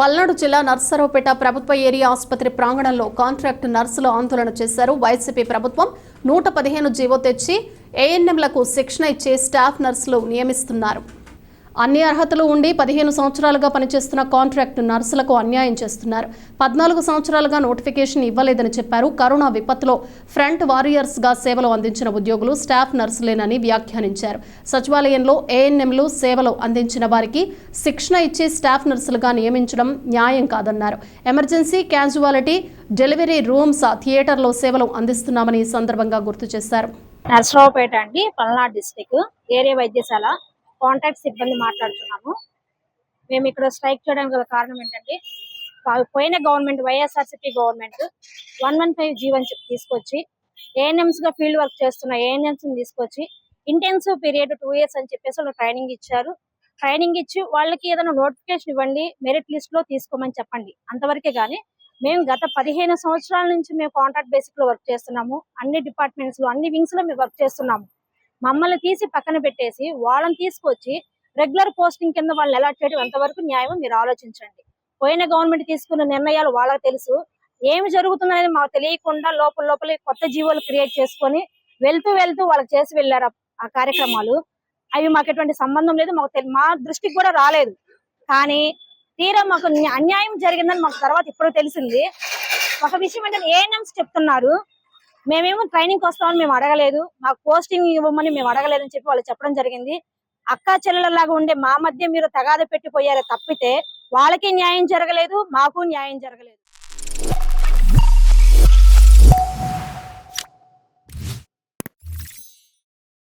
పల్నాడు జిల్లా నర్సరావుపేట ప్రభుత్వ ఏరియా ఆసుపత్రి ప్రాంగణంలో కాంట్రాక్ట్ నర్సులు ఆందోళన చేశారు. వైసీపీ ప్రభుత్వం నూట పదిహేను జీవో తెచ్చి ఏఎన్ఎంలకు శిక్షణ ఇచ్చే స్టాఫ్ నర్సులు నియమిస్తున్నారు. అన్ని అర్హతలు ఉండి పదిహేను సంవత్సరాలుగా పనిచేస్తున్న కాంట్రాక్ట్ నర్సులకు అన్యాయం చేస్తున్నారు. పద్నాలుగు సంవత్సరాలుగా నోటిఫికేషన్ ఇవ్వలేదని చెప్పారు. కరోనా విపత్తులో ఫ్రంట్ వారియర్స్గా సేవలు అందించిన ఉద్యోగులు స్టాఫ్ నర్సులేనని వ్యాఖ్యానించారు. సచివాలయంలో ఏఎన్ఎంలు సేవలు అందించిన వారికి శిక్షణ ఇచ్చి స్టాఫ్ నర్సులుగా నియమించడం న్యాయం కాదన్నారు. ఎమర్జెన్సీ క్యాజువాలిటీ డెలివరీ రూమ్స్ థియేటర్లో సేవలు అందిస్తున్నామని ఈ సందర్భంగా గుర్తు చేశారు. నర్సరావుపేట అండి పల్నాడు డిస్టిక్ ఏరియా వైద్యశాల కాంట్రాక్ట్ సిబ్బంది మాట్లాడుతున్నాము. మేము ఇక్కడ స్ట్రైక్ చేయడానికి గల కారణం ఏంటంటే పోయిన government YSRCP government one one five Jeevan చెప్పి తీసుకొచ్చి ఏఎన్ఎంస్గా ఫీల్డ్ వర్క్ చేస్తున్న ఏఎన్ఎంస్ తీసుకొచ్చి ఇంటెన్సివ్ పీరియడ్ టూ ఇయర్స్ అని చెప్పేసి వాళ్ళు ట్రైనింగ్ ఇచ్చారు. ట్రైనింగ్ ఇచ్చి వాళ్ళకి ఏదైనా నోటిఫికేషన్ ఇవ్వండి మెరిట్ లిస్ట్లో తీసుకోమని చెప్పండి. అంతవరకే కానీ మేము గత పదిహేను సంవత్సరాల నుంచి మేము కాంట్రాక్ట్ బేసిక్లో వర్క్ చేస్తున్నాము. అన్ని డిపార్ట్మెంట్స్లో అన్ని వింగ్స్లో మేము వర్క్ చేస్తున్నాము. మమ్మల్ని తీసి పక్కన పెట్టేసి వాళ్ళని తీసుకొచ్చి రెగ్యులర్ పోస్టింగ్ కింద వాళ్ళని అలాట్ చేయడం ఎంతవరకు న్యాయమో మీరు ఆలోచించండి. పోయిన గవర్నమెంట్ తీసుకున్న నిర్ణయాలు వాళ్ళకి తెలుసు. ఏమి జరుగుతుందనేది మాకు తెలియకుండా లోపల లోపల కొత్త జీవోలు క్రియేట్ చేసుకొని వెళ్తూ వెళ్తూ వాళ్ళకి చేసి వెళ్ళారు ఆ- కార్యక్రమాలు. అవి మాకు ఎటువంటి సంబంధం లేదు. మాకు మా దృష్టికి కూడా రాలేదు. కానీ తీరా మాకు అన్యాయం జరిగిందని మాకు తర్వాత ఇప్పుడు తెలిసింది. ఒక విషయం ఏంటంటే ఏఎన్ఎంస్ చెప్తున్నారు. మేమేమో ట్రైనింగ్ వస్తామని మేము అడగలేదు. మాకు పోస్టింగ్ ఇవ్వమని మేము అడగలేదని చెప్పి వాళ్ళు చెప్పడం జరిగింది. అక్కా చెల్లెలలాగా ఉండే మా మధ్య మీరు తగాద పెట్టిపోయారే తప్పితే వాళ్ళకి న్యాయం జరగలేదు మాకు న్యాయం జరగలేదు.